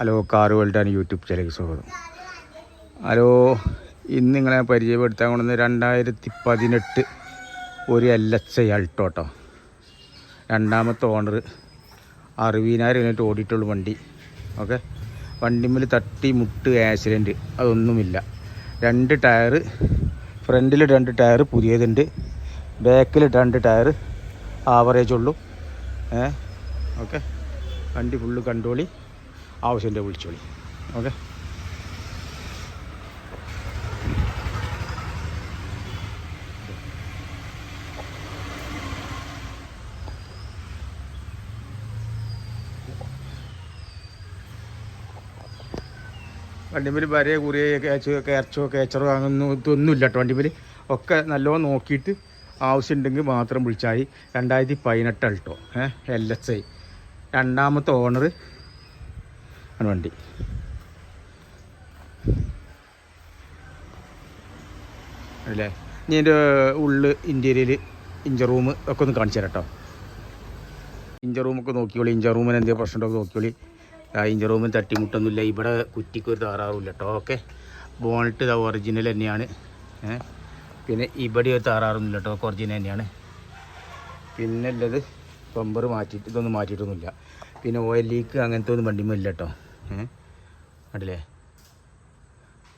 Hello car വേൾഡാണ് YouTube ചാനലിലേക്ക് സ്വാഗതം. Hello ഇന്ന് നിങ്ങളെ പരിചയപ്പെടുത്താൻ കൊണ്ടുവന്ന് രണ്ടായിരത്തി പതിനെട്ട് ഒരു എൽ എച്ച് ഐ അൾട്ടോട്ടോ രണ്ടാമത്തെ ഓണർ അറുപതിനായിരം കഴിഞ്ഞിട്ട് ഓടിയിട്ടുള്ളൂ വണ്ടി. ഓക്കെ? വണ്ടിമ്മൽ തട്ടി മുട്ട് ആക്സിഡന്റ് അതൊന്നുമില്ല. രണ്ട് ടയർ ഫ്രണ്ടിൽ രണ്ട് ടയർ പുതിയതുണ്ട്. ബാക്കിൽ രണ്ട് ടയർ ആവറേജ് ഉള്ളൂ. ഏ? ഓക്കെ? വണ്ടി ഫുള്ള് കണ്ടോളി ആവശ്യന്റെ വിളിച്ചോളി. ഓക്കെ. വണ്ടിമേൽ വരയെ കുറിയെ കേച്ച് കയച്ചറോ അങ്ങനെ ഇതൊന്നും ഇല്ല കേട്ടോ വണ്ടിമേൽ ഒക്കെ നല്ലോണം നോക്കിയിട്ട് ആവശ്യമുണ്ടെങ്കിൽ മാത്രം വിളിച്ചാൽ രണ്ടായിരത്തി പതിനെട്ട് അൾട്ടോ ഏഹ് എൽ എസ് ഐ രണ്ടാമത്തെ ഓണർ ആണ് വണ്ടി. അല്ലേ? ഇനി എന്റെ ഉള്ളിൽ ഇന്റീരിയൽ ഇഞ്ചർ റൂം ഒക്കെ ഒന്ന് കാണിച്ചു തരാം കേട്ടോ ഇഞ്ചർ റൂമൊക്കെ നോക്കിയോളി ഇഞ്ചർ റൂമിന് എന്തെങ്കിലും പ്രശ്നമുണ്ടോ നോക്കിയോളി ആ ഇഞ്ചർ റൂമിന് തട്ടിമുട്ടൊന്നുമില്ല. ഇവിടെ കുറ്റിക്ക് ഒരു കേട്ടോ ഓക്കെ. ബോണിട്ട് ഇതാ ഒറിജിനൽ തന്നെയാണ്. പിന്നെ ഇവിടെ ഒരു താറാറൊന്നുമില്ല കേട്ടോ ഒറിജിനൽ തന്നെയാണ്. പിന്നെ ഉള്ളത് ബമ്പർ മാറ്റിയിട്ട് ഇതൊന്നും മാറ്റിയിട്ടൊന്നുമില്ല. പിന്നെ ഓയിൽ ലീക്ക് അങ്ങനത്തെ ഒന്നും വണ്ടിമില്ല കേട്ടോ കണ്ടില്ലേ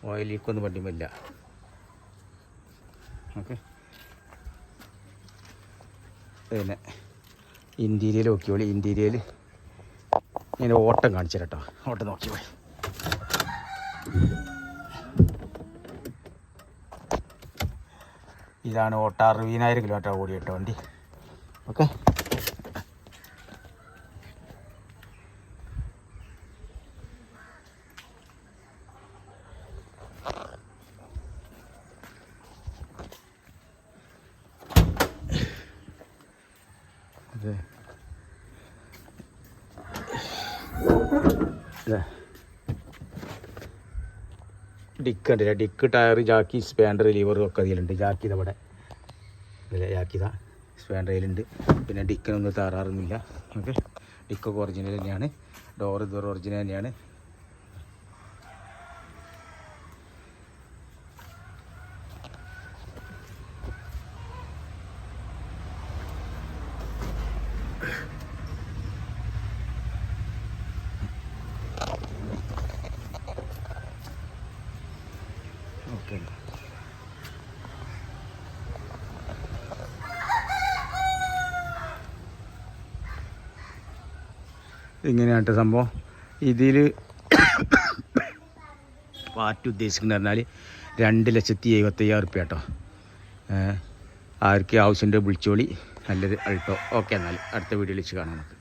ഓയിൽ ലീക്കൊന്നും വണ്ടിമില്ല ഓക്കെ. പിന്നെ ഇന്റീരിയൽ നോക്കിയോളി ഇന്റീരിയൽ ഇങ്ങനെ ഓട്ടം കാണിച്ചു കേട്ടോ ഓട്ടം നോക്കിയോളി ഇതാണ് ഓട്ടാറ് അറുപതിനായിരം കിലോമീറ്റർ ഓടി കേട്ടോ വണ്ടി. ഓക്കെ. അതെ. ഡിക്ക് ഉണ്ടല്ലേ ഡിക്ക് ടയർ ജാക്കി സ്പാൻഡർ ലിവർ ഒക്കെ അതിലുണ്ട്. ജാക്കി ഇതവിടെ അല്ലേ ജാക്കി സ്പാൻഡർ അതിലുണ്ട്. പിന്നെ ഡിക്കിനൊന്നും താറാറൊന്നുമില്ല ഓക്കെ. ഡിക്കൊക്കെ ഒറിജിനൽ തന്നെയാണ്. ഡോർ ഇതുവരെ ഒറിജിനൽ തന്നെയാണ്. ഓക്കെ ഇങ്ങനെയാട്ട് സംഭവം. ഇതിൽ പാറ്റ് ഉദ്ദേശിക്കുന്നത് പറഞ്ഞാൽ രണ്ട് ലക്ഷത്തി എഴുപത്തയ്യായിരം റുപ്യ കേട്ടോ ആർക്ക് ആവശ്യമുണ്ട് വിളിച്ചോളി. നല്ലൊരു അൾട്ടോ. ഓക്കെ എന്നാൽ അടുത്ത വീഡിയോയിൽ വെച്ച് കാണാം നമുക്ക്.